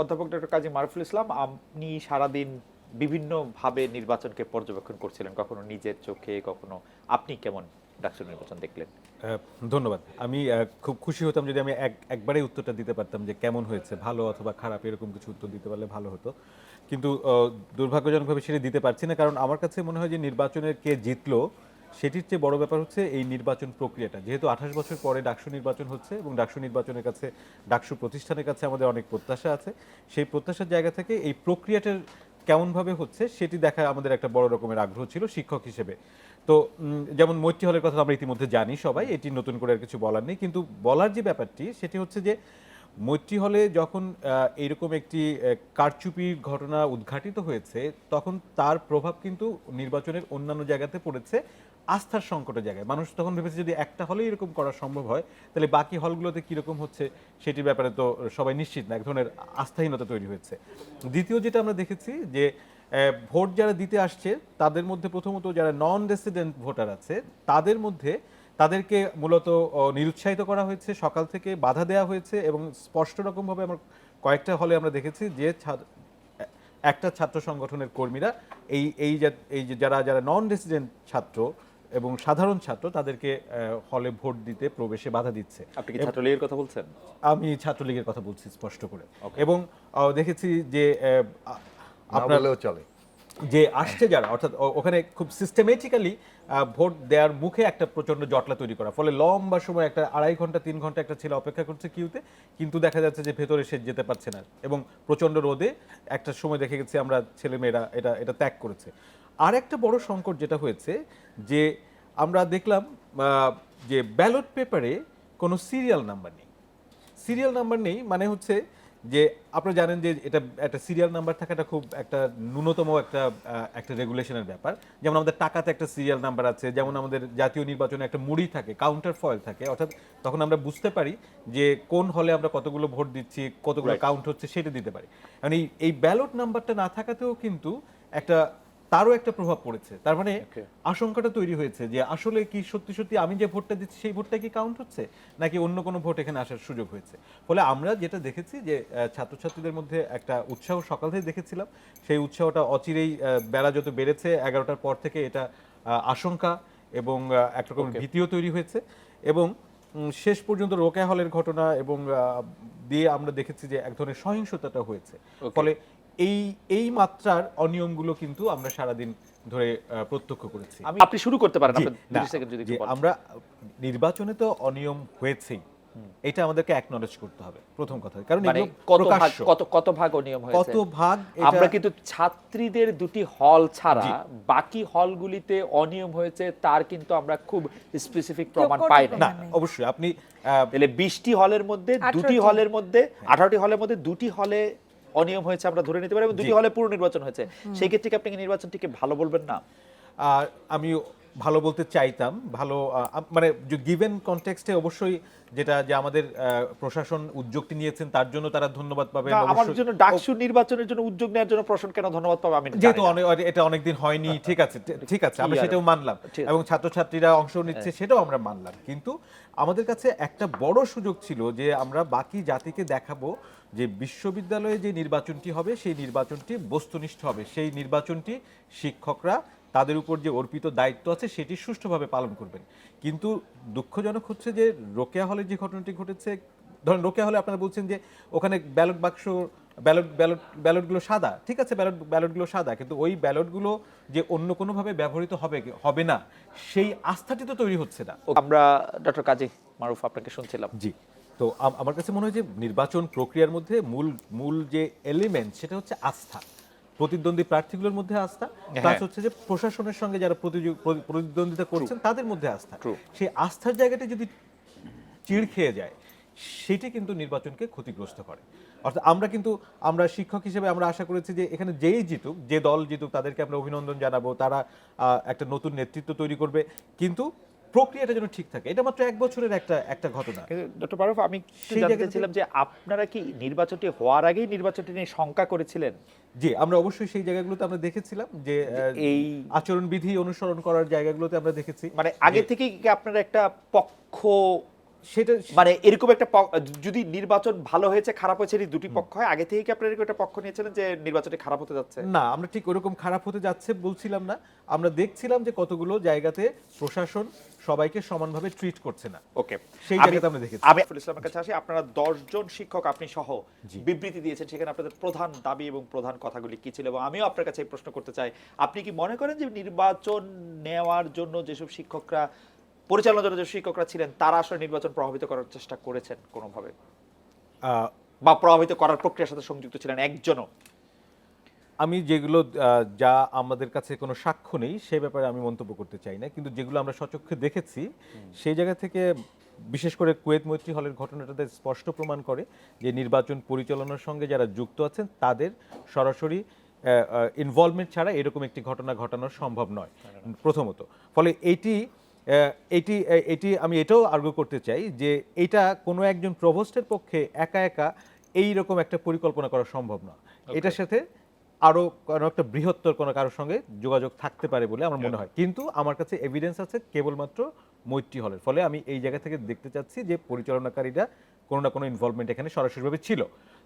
অধ্যাপক ডক্টর কাজী মারুফুল ইসলাম, আপনি সারাদিন বিভিন্নভাবে নির্বাচনকে পর্যবেক্ষণ করছিলেন। কখনো নিজের চোখে, কখনো আপনি কেমন ডাকসু নির্বাচন দেখলেন? ধন্যবাদ। আমি খুব খুশি হতাম যদি আমি এক, একবারে উত্তরটা দিতে পারতাম যে কেমন হয়েছে, ভালো অথবা খারাপ, এরকম কিছু উত্তর দিতে পারলে ভালো হতো। কিন্তু দুর্ভাগ্যজনকভাবে সেটা দিতে পারছি না, কারণ আমার কাছে মনে হয় যে নির্বাচনের কে জিতলো সেটির চেয়ে বড় ব্যাপার হচ্ছে এই নির্বাচন প্রক্রিয়াটা। যেহেতু আঠাশ বছর পরে ডাকসু নির্বাচন হচ্ছে এবং ডাকসু নির্বাচনের কাছে ডাকসু প্রতিষ্ঠানের কাছে আমাদের অনেক প্রত্যাশা আছে। সেই প্রত্যাশার জায়গা থেকে এই প্রক্রিয়াটার কেমনভাবে হচ্ছে সেটি দেখা আমাদের একটা বড় রকমের আগ্রহ ছিল শিক্ষক হিসেবে। তো যেমন মৈত্রী হলের কথা আমরা ইতিমধ্যে জানি সবাই এটি নতুন করে আর কিছু বলার নেই। কিন্তু বলার যে ব্যাপারটি সেটি হচ্ছে যে মৈত্রী হলে যখন আহ, এইরকম একটি কারচুপির ঘটনা উদ্ঘাটিত হয়েছে তখন তার প্রভাব কিন্তু নির্বাচনের অন্যান্য জায়গাতে পড়েছে। আস্থার সংকটের জায়গায়। মানুষ তখন ভেবেছে যদি একটা হলে এরকম করা সম্ভব হয়, তাহলে বাকি হলগুলোতে কীরকম হচ্ছে সেটির ব্যাপারে তো সবাই নিশ্চিত না, এক ধরনের আস্থাহীনতা তৈরি হয়েছে। দ্বিতীয় যেটা আমরা দেখেছি যে ভোট যারা দিতে আসছে, তাদের মধ্যে প্রথমত যারা নন রেসিডেন্ট ভোটার আছে, তাদের মধ্যে তাদেরকে মূলত নিরুৎসাহিত করা হয়েছে, সকাল থেকে বাধা দেওয়া হয়েছে এবং স্পষ্ট রকমভাবে আমরা কয়েকটা হলে আমরা দেখেছি যে একটা ছাত্র সংগঠনের কর্মীরা এই এই এই যে যারা যারা নন রেসিডেন্ট ছাত্র এবং সাধারণ ছাত্র তাদেরকে হলে ভোট দিতে প্রবেশে বাধা দিচ্ছে। আপনি কি ছাত্রলীগের কথা বলছেন? আমি ছাত্রলীগের কথা বলছি স্পষ্ট করে। এবং দেখেছি যে আহ, আ- না আপনার চলে। যে আসছে যারা অর্থাৎ ওখানে খুব সিস্টেমেটিক্যালি ভোট দেওয়ার মুখে একটা প্রচণ্ড জটলা তৈরি করা। ফলে লম্বা সময় একটা আড়াই ঘণ্টা তিন ঘণ্টা একটা ছেলে অপেক্ষা করছে কিউতে কিন্তু দেখা যাচ্ছে যে ভেতরে সে যেতে পারছে না। এবং প্রচণ্ড রোদে একটা সময় দেখে গেছি আমরা ছেলেমেয়েরা এটা এটা ত্যাগ করেছে। আর একটা বড় সংকট যেটা হয়েছে যে আমরা দেখলাম যে ব্যালট পেপারে কোনো সিরিয়াল নাম্বার নেই। সিরিয়াল নাম্বার নেই মানে হচ্ছে যে আপনারা জানেন যে এটা একটা সিরিয়াল নাম্বার থাকাটা খুব একটা ন্যূনতম একটা একটা রেগুলেশনের ব্যাপার। যেমন আমাদের টাকাতে একটা সিরিয়াল নাম্বার আছে যেমন আমাদের জাতীয় নির্বাচনে একটা মুড়ি থাকে কাউন্টার ফয়েল থাকে অর্থাৎ তখন আমরা বুঝতে পারি যে কোন হলে আমরা কতগুলো ভোট দিচ্ছি কতগুলো কাউন্ট হচ্ছে সেটা দিতে পারি। মানে এই ব্যালট নাম্বারটা না থাকাতেও কিন্তু একটা তারও একটা প্রভাব পড়েছে। তার মানে আশঙ্কাটা তৈরি হয়েছে যে আসলে কি সত্যি সত্যি আমি যে ভোটটা দিচ্ছি সেই ভোটটা কি কাউন্ট হচ্ছে? নাকি অন্য কোনো ভোট এখানে আসার সুযোগ হয়েছে? ফলে আমরা যেটা দেখেছি যে ছাত্রছাত্রীদের মধ্যে একটা উৎসাহ সকাল থেকে দেখেছিলাম। সেই উৎসাহটা অচিরেই বেলা যত বেড়েছে এগারোটার পর থেকে এটা আশঙ্কা এবং একরকম. ভীতিও তৈরি হয়েছে। এবং শেষ পর্যন্ত রোকেয়া হলের ঘটনা এবং দিয়ে আমরা দেখেছি যে এক ধরনের সহিংসতাটা হয়েছে। ফলে এই এই মাত্রার অনিয়মগুলো কিন্তু আমরা সারাদিন ধরে প্রত্যক্ষ করেছি। আমি আপনি শুরু করতে পারেন জি, আপনার না, 30 সেকেন্ড যদি যে একটু বলেন। আমরা নির্বাচনে তো অনিয়ম হয়েছেই। এটা আমাদেরকে অ্যাকনলেজ করতে হবে প্রথম কথা। কারণ মানে কত ভাগ কত কত ভাগ অনিয়ম হয়েছে? কত ভাগ আমরা কিন্তু ছাত্রীদের দুটি হল ছাড়া। বাকি হলগুলিতে অনিয়ম হয়েছে তার কিন্তু আমরা খুব স্পেসিফিক প্রমাণ পাই না অবশ্যই আপনি আহ, তাহলে বিশটি হলের মধ্যে দুটি হলের মধ্যে আঠারোটি হলের মধ্যে দুটি হলে অনিয়ম হয়েছে আমরা ধরে নিতে পারি এবং দুটি হলে পুরো নির্বাচন হয়েছে। সেই ক্ষেত্রে কি আপনি কি নির্বাচনটিকে ভালো বলবেন? না। আমি ভালো বলতে চাইতাম ভালো মানে গিভেন কনটেক্সটে অবশ্যই যেটা যে আমাদের প্রশাসন উদ্যোগটি নিয়েছেন তার জন্য তারা ধন্যবাদ পাবেন না, আমার জন্য ডাকসু নির্বাচনের জন্য উদ্যোগ নেওয়ার জন্য প্রশ্ন কেন ধন্যবাদ পাবো আমি যেহেতু এটা অনেকদিন হয়নি ঠিক আছে ঠিক আছে আমরা সেটাও মানলাম। হ্যাঁ। এবং ছাত্রছাত্রীরা অংশ নিচ্ছে সেটাও আমরা মানলাম। কিন্তু আমাদের কাছে একটা বড় সুযোগ ছিল যে আমরা বাকি জাতিকে দেখাবো যে বিশ্ববিদ্যালয়ে যে নির্বাচনটি হবে সেই নির্বাচনটি বস্তুনিষ্ঠ হবে। সেই নির্বাচনটি শিক্ষকরা তাদের উপর যে অর্পিত দায়িত্ব আছে সেটি সুষ্ঠুভাবে পালন করবেন। কিন্তু দুঃখজনক হচ্ছে যে রোকেয়া হলে যে ঘটনাটি ঘটেছে ধরেন রোকেয়া হলে আপনারা বলছেন যে ওখানে ব্যালট বাক্স ব্যালট ব্যালট ব্যালটগুলো সাদা ঠিক আছে ব্যালট ব্যালটগুলো সাদা কিন্তু ওই ব্যালটগুলো যে অন্য কোনোভাবে ব্যবহৃত হবে হবে না সেই আস্থাটি তো তৈরি হচ্ছে না। আমরা ডক্টর কাজী মারুফ আপনাকে শুনছিলাম। জি। তো আমার কাছে মনে হয় যে নির্বাচন প্রক্রিয়ার মধ্যে মূল মূল যে এলিমেন্ট সেটা হচ্ছে আস্থা। প্রতিদ্বন্দ্বী প্রার্থীগুলোর মধ্যে আস্থা প্লাস হ্যাঁ। হচ্ছে যে প্রশাসনের সঙ্গে যারা প্রতিদ্বন্দ্বিতা করছেন তাদের মধ্যে আস্থা। সেই আস্থার জায়গাটা যদি চিড় খেয়ে যায় সেটি কিন্তু নির্বাচনকে ক্ষতিগ্রস্ত করে। অর্থাৎ আমরা কিন্তু আমরা শিক্ষক হিসেবে আমরা আশা করেছি যে এখানে যেই জিতুক যে দল জিতুক তাদেরকে আমরা অভিনন্দন জানাব তারা আহ, একটা নতুন নেতৃত্ব তৈরি করবে। কিন্তু প্রক্রিয়াটা যেন ঠিক থাকে। এটা মাত্র এক বছরের একটা একটা ঘটনা। ডক্টর বারফ আমি জানতেছিলাম যে আপনারা কি নির্বাচনটি হওয়ার আগেই নির্বাচনটি নিয়ে শঙ্কা করেছিলেন? জি আমরা অবশ্যই সেই জায়গাগুলোতে আমরা দেখেছিলাম যে এই আচরণবিধি অনুসরণ করার জায়গাগুলোতে আমরা দেখেছি। মানে আগে থেকেই কি আপনারা একটা পক্ষ সেটা মানে এরকম একটা যদি নির্বাচন ভালো হয়েছে খারাপ হয়েছে এই দুটি পক্ষ হয় আগে থেকে কি আপনারা এরকম একটা পক্ষ নিয়েছিলেন যে নির্বাচনটি খারাপ হতে যাচ্ছে? না আমরা ঠিক ওরকম খারাপ হতে যাচ্ছে বলছিলাম না। আমরা দেখছিলাম যে কতগুলো জায়গাতে প্রশাসন সবাইকে সমানভাবে ট্রিট করছে না। ওকে সেই জায়গাতে আমরা দেখেছি। আমি ইসলামের কাছে আসি। আপনারা দশজন শিক্ষক আপনি সহ বিবৃতি দিয়েছেন। সেখানে আপনাদের প্রধান দাবি এবং প্রধান কথাগুলি কি ছিল? এবং আমিও আপনার কাছে এই প্রশ্ন করতে চাই। আপনি কি মনে করেন যে নির্বাচন নেওয়ার জন্য যেসব শিক্ষকরা পরিচালনার জন্য যে শিক্ষকরা ছিলেন তারা আসলে নির্বাচন প্রভাবিত করার চেষ্টা করেছেন কোনোভাবে? বা প্রভাবিত করার প্রক্রিয়ার সাথে সংযুক্ত ছিলেন একজনও? আমি যেগুলো যা আমাদের কাছে কোনো সাক্ষ্য নেই সে ব্যাপারে আমি মন্তব্য করতে চাই না। কিন্তু যেগুলো আমরা সচক্ষে দেখেছি সেই জায়গা থেকে বিশেষ করে কুয়েত মৈত্রী হলের ঘটনাটাতে স্পষ্ট প্রমাণ করে যে নির্বাচন পরিচালনার সঙ্গে যারা যুক্ত আছেন তাদের সরাসরি ইনভলভমেন্ট ছাড়া এরকম একটি ঘটনা ঘটানো সম্ভব নয় প্রথমত। ফলে এটি এটি এটি আমি এটাও আর্গু করতে চাই যে এটা কোনো একজন প্রভোস্টের পক্ষে একা একা এই রকম একটা পরিকল্পনা করা সম্ভব না। এটার সাথে আরও কোনো একটা বৃহত্তর কোনো কারোর সঙ্গে যোগাযোগ থাকতে পারে বলে আমার মনে হয়। কিন্তু আমার কাছে এভিডেন্স আছে কেবলমাত্র মৈত্রী হলের। ফলে আমি এই জায়গা থেকে দেখতে চাচ্ছি যে পরিচালনাকারীরা কোনো না কোনো ইনভলভমেন্ট এখানে সরাসরিভাবে ছিল।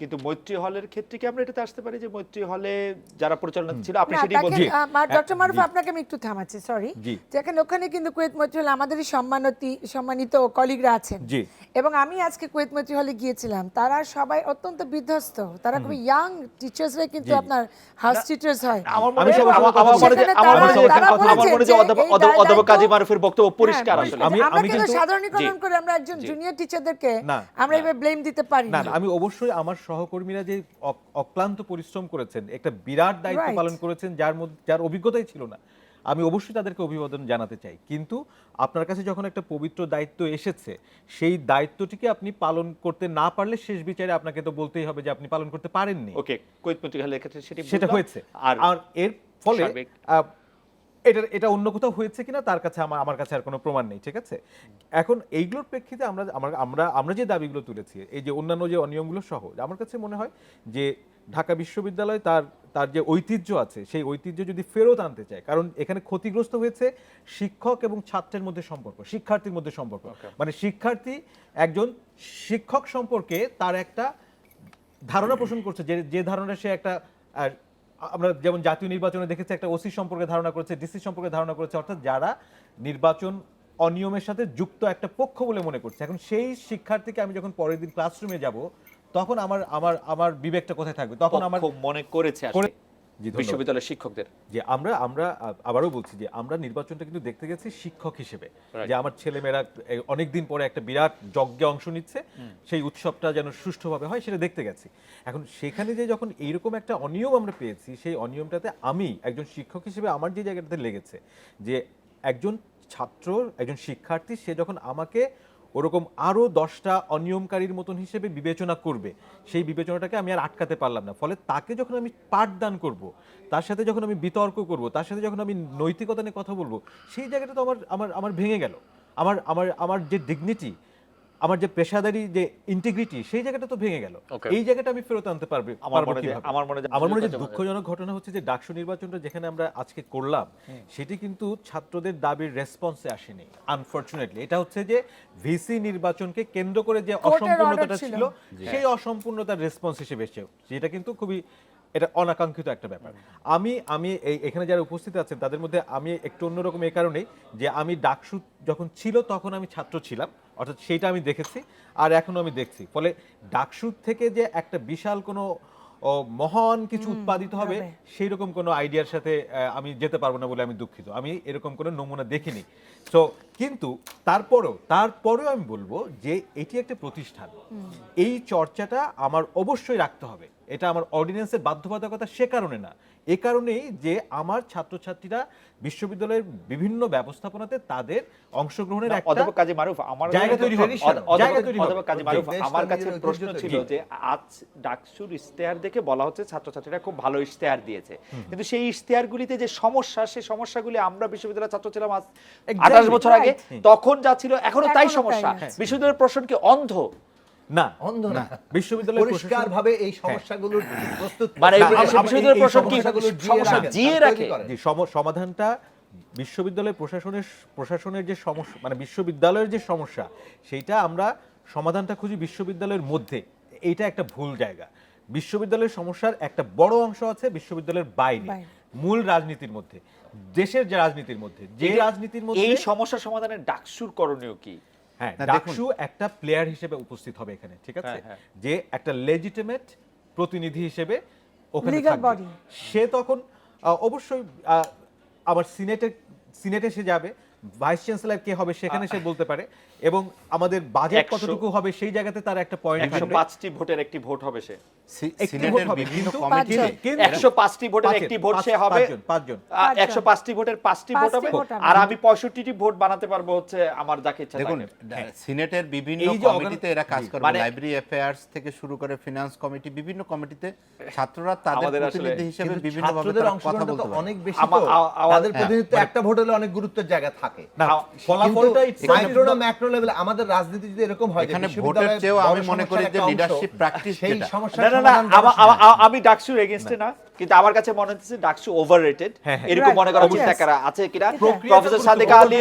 কিন্তু মৈত্রী হলের ক্ষেত্রে কি আমরা এটাতে আসতে পারি যে মৈত্রী হলে যারা পরিচালনা ছিল আপনি সেটি তাকে- বলছেন। ডক্টর মারুফ আপনাকে আমি একটু থামাচ্ছি সরি যেখানে ওখানে কিন্তু কুয়েত মৈত্রী হলে আমাদেরই সম্মানতি সম্মানিত কলিগরা আছেন। জি। এবং আমি আজকে কুয়েত মৈত্রী হলে গিয়েছিলাম তারা সবাই অত্যন্ত বিধ্বস্ত। তারা খুবই ইয়াং টিচার্সরা কিন্তু। আপনার হাউস টিচার্স হয়। আমার মনে হয়- হয় যে- আমার যে- তারা- তারা আমার যে অধ্যাপক- কাজী মারুফের বক্তব্য পরিষ্কার হ্যাঁ, আসলে। আমি- আমি কিন্তু সাধারণীকরণ করে আমরা একজন। জুনিয়র টিচারদেরকে আমরা এভাবে ব্লেম দিতে পারি না, আমি অবশ্যই আমার সহকর্মীরা যে অক্লান্ত পরিশ্রম করেছেন একটা বিরাট দায়িত্ব পালন করেছেন যার মধ্যে যার অভিজ্ঞতাই ছিল না। আমি অবশ্যই তাদেরকে অভিবাদন জানাতে চাই। কিন্তু আপনার কাছে যখন একটা পবিত্র দায়িত্ব এসেছে সেই দায়িত্বটিকে আপনি পালন করতে না পারলে শেষ বিচারে আপনাকে তো বলতেই হবে যে আপনি পালন করতে পারেননি। ওকে সেটি সেটা হয়েছে। আর আর এর ফলে আহ, এটা এটা অন্য কোথাও হয়েছে কিনা তার কাছে আমার আমার কাছে আর কোনো প্রমাণ নেই ঠিক আছে? এখন এইগুলোর প্রেক্ষিতে আমরা আমরা আমরা আমরা যে দাবিগুলো তুলেছি এই যে অন্যান্য যে অনিয়মগুলো সহ আমার কাছে মনে হয় যে ঢাকা বিশ্ববিদ্যালয় তার তার যে ঐতিহ্য আছে সেই ঐতিহ্য যদি ফেরত আনতে চায় কারণ এখানে ক্ষতিগ্রস্ত হয়েছে শিক্ষক এবং ছাত্রের মধ্যে সম্পর্ক শিক্ষার্থীর মধ্যে সম্পর্ক। মানে শিক্ষার্থী একজন শিক্ষক সম্পর্কে তার একটা ধারণা পোষণ করছে যে যে ধারণা সে একটা আর আমরা যেমন জাতীয় নির্বাচনে দেখেছি একটা ওসি সম্পর্কে ধারণা করেছে ডিসি সম্পর্কে ধারণা করেছে অর্থাৎ যারা নির্বাচন অনিয়মের সাথে যুক্ত একটা পক্ষ বলে মনে করছে। এখন সেই শিক্ষার্থীকে আমি যখন পরের দিন ক্লাসরুমে যাব তখন আমার আমার আমার বিবেকটা কোথায় থাকবে? তখন আমার মনে করেছে বিশ্ববিদ্যালয়ের শিক্ষকদের। যে আমরা আমরা আবারও বলছি যে আমরা নির্বাচনটা কিন্তু দেখতে গেছি শিক্ষক হিসেবে। যে আমার ছেলেমেয়েরা অনেক দিন পরে একটা বিরাট যজ্ঞে অংশ নিচ্ছে সেই উৎসবটা যেন সুষ্ঠুভাবে হয় সেটা দেখতে গেছি। এখন সেখানে যে যখন এইরকম একটা অনিয়ম আমরা পেয়েছি সেই অনিয়মটাতে আমি একজন শিক্ষক হিসেবে আমার যে জায়গাটাতে লেগেছে যে একজন ছাত্র একজন শিক্ষার্থী সে যখন আমাকে ওরকম আরও দশটা অনিয়মকারীর মতন হিসেবে বিবেচনা করবে। সেই বিবেচনাটাকে আমি আর আটকাতে পারলাম না। ফলে তাকে যখন আমি পাঠদান করব, তার সাথে যখন আমি বিতর্ক করব, তার সাথে যখন আমি নৈতিকতা নিয়ে কথা বলব, সেই জায়গাটা তো আমার আমার আমার ভেঙে গেল। আমার আমার আমার যে ডিগনিটি আমার যে পেশাদারি যে ইন্টিগ্রিটি সেই জায়গাটা তো ভেঙে গেল। এই জায়গাটা আমি ফেরত আনতে পারবে আমার মনে? আমার মনে যে- আমার মনে যে দুঃখজনক ঘটনা হচ্ছে যে ডাকসু নির্বাচনটা যেখানে আমরা আজকে করলাম সেটি কিন্তু ছাত্রদের দাবির রেসপন্সে আসেনি আনফরচুনেটলি এটা হচ্ছে যে ভিসি নির্বাচনকে কেন্দ্র করে যে অসম্পূর্ণতাটা ছিল। ছিল সেই অসম্পূর্ণতার রেসপন্স হিসেবে এসেছে। যেটা কিন্তু খুবই এটা অনাকাঙ্ক্ষিত একটা ব্যাপার। আমি আমি এই এখানে যারা উপস্থিত আছেন তাদের মধ্যে আমি একটু অন্যরকম এই কারণেই যে আমি ডাকসু যখন ছিল তখন আমি ছাত্র ছিলাম অর্থাৎ সেইটা আমি দেখেছি আর এখনও আমি দেখছি। ফলে ডাকসু থেকে যে একটা বিশাল কোনো মহান কিছু উৎপাদিত হবে। সেই রকম কোনো আইডিয়ার সাথে আমি যেতে পারব না বলে আমি দুঃখিত। আমি এরকম কোনো নমুনা দেখিনি। তো কিন্তু তারপরেও তারপরেও আমি বলব যে এটি একটা প্রতিষ্ঠান। এই চর্চাটা আমার অবশ্যই রাখতে হবে। এটা আমার অর্ডিন্যান্সের বাধ্যবাধকতা সে কারণে না। এ কারণেই যে আমার ছাত্রছাত্রীরা বিশ্ববিদ্যালয়ের বিভিন্ন ব্যবস্থাপনাতে তাদের অংশগ্রহণের একটা কাজী মারুফ আমার জায়গা তৈরি হবে, জায়গা তৈরি হবে। কাজী মারুফ আমার কাছে প্রশ্ন ছিল যে আজ ডাকসুর ইশতেহার দেখে বলা হচ্ছে ছাত্রছাত্রীরা খুব ভালো ইশতেহার দিয়েছে। কিন্তু সেই ইশতেহারগুলিতে যে সমস্যা সেই সমস্যাগুলি আমরা বিশ্ববিদ্যালয়ের ছাত্র ছিলাম আজ আঠাশ বছর আগে তখন যা ছিল এখনও তাই সমস্যা। বিশ্ববিদ্যালয়ের প্রশ্ন কি অন্ধ? না। অন্ধ না। বিশ্ববিদ্যালয় পরিষ্কার ভাবে এই সমস্যাগুলোর প্রস্তুত মানে প্রশ্ন কি? সমস্যা জিয়ে রাখে। যে সমাধানটা বিশ্ববিদ্যালয় প্রশাসনের প্রশাসনের যে সমস্যা মানে বিশ্ববিদ্যালয়ের যে সমস্যা সেইটা আমরা সমাধানটা খুঁজি বিশ্ববিদ্যালয়ের মধ্যে। এইটা একটা ভুল জায়গা। বিশ্ববিদ্যালয়ের সমস্যার একটা বড় অংশ আছে বিশ্ববিদ্যালয়ের বাইরে। মূল রাজনীতির মধ্যে দেশের যে রাজনীতির মধ্যে যে রাজনীতির মধ্যে এই সমস্যা সমাধানে ডাকসুর করণীয় কি? হ্যাঁ ডাকসু একটা প্লেয়ার হিসেবে উপস্থিত হবে এখানে ঠিক আছে? হ্যাঁ, হ্যাঁ। যে একটা লেজিটিমেট প্রতিনিধি হিসেবে ওখানে থাকবে। সে তখন অবশ্যই আবার সিনেটে সিনেটে সে যাবে ভাইস চ্যান্সেলর কে হবে সেখানে সে বলতে পারে। এবং আমাদের বাজেট কতটুকু হবে সেই জায়গাতে তার একটা পয়েন্ট একশো থাকবে পাঁচটি ভোটের একটি ভোট হবে সে। একটি সিনেটের ভোট হবে, বিভিন্ন। কিন্তু- একশো পাঁচটি ভোটের একটি ভোট সে হবে। পাঁচজন, পাঁচজন। পাঁচজন। একশো পাঁচটি ভোটের পাঁচটি ভোট হবে। ভোট হবে। আর আমি পঁয়ষট্টিটি ভোট বানাতে পারব হচ্ছে আমার যাকে ইচ্ছা দেখুন হ্যাঁ। সিনেটের বিভিন্ন কমিটিতে এরা কাজ করবে। মানে- লাইব্রেরি অ্যাফেয়ার্স থেকে শুরু করে ফিনান্স কমিটি বিভিন্ন কমিটিতে ছাত্ররা তাদের প্রতিনিধি হিসেবে বিভিন্ন ভাবে কথা বলতে তো পারে। অনেক বেশি তো। তাদের হ্যাঁ, প্রতিনিধিত্ব একটা ভোট হলে অনেক গুরুত্বের জায়গা থাকে। না ফলাফলটা মাইক্রো না ম্যাক্রো লেভেলে আমাদের রাজনীতি যদি এরকম হয় যে এখানে ভোটের চেয়েও আমি মনে করি যে লিডারশিপ প্র্যাকটিস সেই সমস্যা না আমা- ডাকসুর এগেনস্টে না কিন্তু আমার কাছে মনে হচ্ছে ডাকসু ওভার রেটেড হ্যাঁ, হ্যাঁ। এরকম মনে করা. চিন্তা করা আছে কিনা? প্রফেসর সাদেক আলী